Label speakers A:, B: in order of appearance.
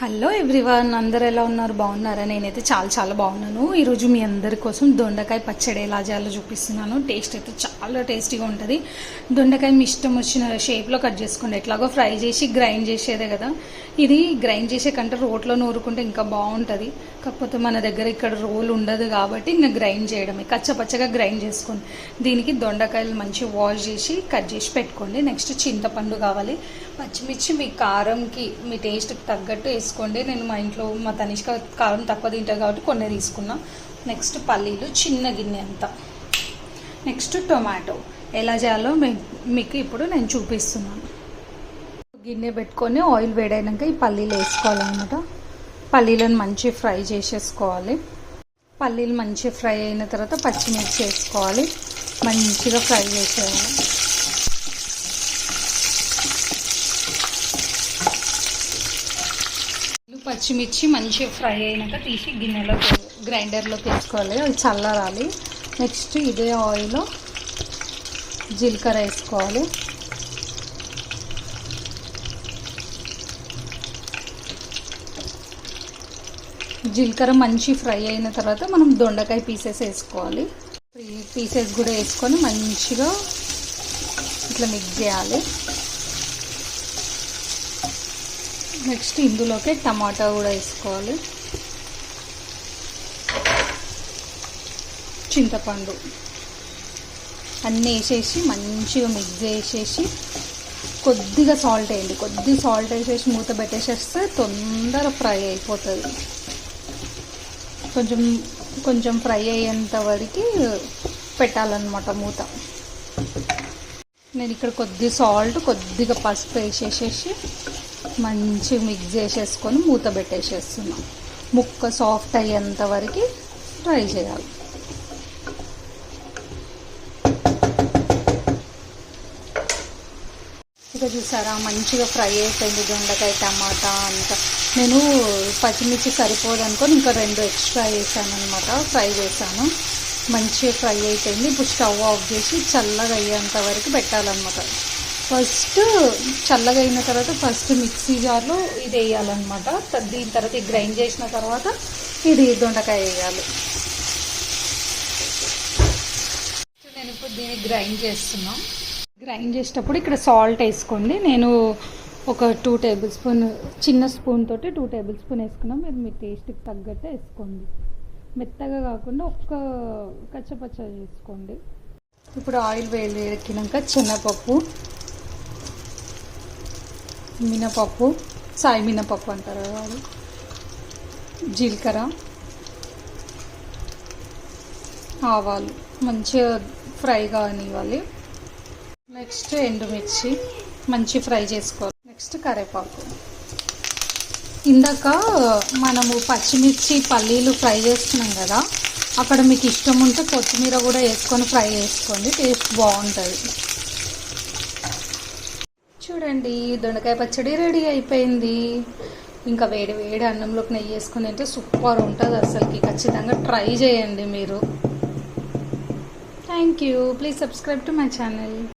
A: Hello everyone అందరు ఎలా ఉన్నారు? బాగున్నారా? నేనైతే చాలా చాలా బాగున్నాను. ఈరోజు మీ అందరి కోసం దొండకాయ పచ్చడి ఎలా చేయాలో చూపిస్తున్నాను. టేస్ట్ అయితే చాలా టేస్టీగా ఉంటుంది. దొండకాయ మీ ఇష్టం వచ్చిన షేప్లో కట్ చేసుకోండి. ఎట్లాగో ఫ్రై చేసి గ్రైండ్ చేసేదే కదా. ఇది గ్రైండ్ చేసే కంటే రోట్లో నూరుకుంటే ఇంకా బాగుంటుంది. కాకపోతే మన దగ్గర ఇక్కడ రోల్ ఉండదు కాబట్టి ఇంకా గ్రైండ్ చేయడమే. కచ్చపచ్చగా గ్రైండ్ చేసుకోండి. దీనికి దొండకాయలు మంచిగా వాష్ చేసి కట్ చేసి పెట్టుకోండి. నెక్స్ట్ చింతపండు కావాలి. పచ్చిమిర్చి మీ కారంకి మీ టేస్ట్కి తగ్గట్టు వేసుకోండి నేను మా ఇంట్లో మా తనిష్క కారం తక్కువ తింటారు కాబట్టి కొన్ని తీసుకున్నా. నెక్స్ట్ పల్లీలు చిన్న గిన్నె అంత. Next tomato. ఎలా చేయాలో మీ- మీకు ఇప్పుడు నేను చూపిస్తున్నాను. గిన్నె పెట్టుకొని ఆయిల్ వేడైనాక ఈ పల్లీలు వేసుకోవాలన్నమాట. పల్లీలను మంచి ఫ్రై చేసేసుకోవాలి. పల్లీలు మంచి ఫ్రై అయిన తర్వాత పచ్చిమిర్చి వేసుకోవాలి. మంచిగా ఫ్రై చేసేయాలి. పచ్చిమిర్చి మంచిగా ఫ్రై అయినాక తీసి గిన్నెలో గ్రైండర్లోకి వేసుకోవాలి అది చల్లరాలి. నెక్స్ట్ ఇదే ఆయిల్లో జీలకర్ర వేసుకోవాలి. జీలకర్ర మంచి ఫ్రై అయిన తర్వాత మనం దొండకాయ పీసెస్ వేసుకోవాలి. పీసెస్ కూడా వేసుకొని మంచిగా ఇట్లా మిక్స్ చేయాలి. నెక్స్ట్ ఇందులోకి టమాటా కూడా వేసుకోవాలి. చింతపండు అన్నీ వేసేసి మంచిగా మిక్స్ చేసేసి కొద్దిగా సాల్ట్ వేయండి. కొద్ది సాల్ట్ వేసేసి మూత పెట్టేసేస్తే తొందర ఫ్రై అయిపోతుంది. కొంచెం కొంచెం ఫ్రై అయ్యేంత వరకు పెట్టాలన్నమాట మూత. నేను ఇక్కడ కొద్ది సాల్ట్ కొద్దిగా పసుపు వేసేసేసి మంచిగా మిక్స్ చేసేసుకొని మూత పెట్టేసేస్తున్నాం. ముక్క సాఫ్ట్ అయ్యేంత వరకు ఫ్రై చేయాలి. ఇక చూసారా మంచిగా ఫ్రై అయిపోయింది దొండకాయ టమాటా అంతా. నేను పచ్చిమిర్చి సరిపోదు అనుకొని ఇంకా రెండు ఎక్స్ట్రా వేసాను అనమాట ఫ్రై చేశాను. మంచిగా ఫ్రై అయిపోయింది. ఇప్పుడు స్టవ్ ఆఫ్ చేసి చల్లగా అయ్యేంత వరకు పెట్టాలన్నమాట. ఫస్ట్ చల్లగా అయిన తర్వాత ఫస్ట్ మిక్సీ జార్లో ఇది వేయాలన్నమాట. దీని తర్వాత ఇది గ్రైండ్ చేసిన తర్వాత ఇది దొండకాయ వేయాలి. నేను ఇప్పుడు దీన్ని గ్రైండ్ చేస్తున్నా. గ్రైండ్ చేసేటప్పుడు ఇక్కడ సాల్ట్ వేసుకోండి. నేను ఒక టూ టేబుల్ స్పూన్ చిన్న స్పూన్ తోటి టూ టేబుల్ స్పూన్ వేసుకున్నాం. మీరు మీ టేస్ట్కి తగ్గట్టు వేసుకోండి. మెత్తగా కాకుండా ఒక్క కచ్చపచ్చ చేసుకోండి ఇప్పుడు ఆయిల్ వేడి ఎక్కినాక శనగపప్పు మినపప్పు సాయి మినపప్పు అంటారు కదా అది జీలకర్ర ఆవాలు. మంచిగా ఫ్రై కానివ్వాలి. నెక్స్ట్ ఎండుమిర్చి మంచి ఫ్రై చేసుకోవాలి. నెక్స్ట్ కరివేపాకు ఇందాక మనము పచ్చిమిర్చి పల్లీలు ఫ్రై చేస్తున్నాం కదా అక్కడ మీకు ఇష్టం ఉంటే కొత్తిమీర కూడా వేసుకొని ఫ్రై చేసుకోండి టేస్ట్ బాగుంటుంది. చూడండి దొండకాయ పచ్చడి రెడీ అయిపోయింది. ఇంకా వేడి వేడి అన్నంలోకి నెయ్యి వేసుకుని తింటే సూపర్ ఉంటుంది అసలుకి. ఖచ్చితంగా ట్రై చేయండి మీరు. Thank you please subscribe to my channel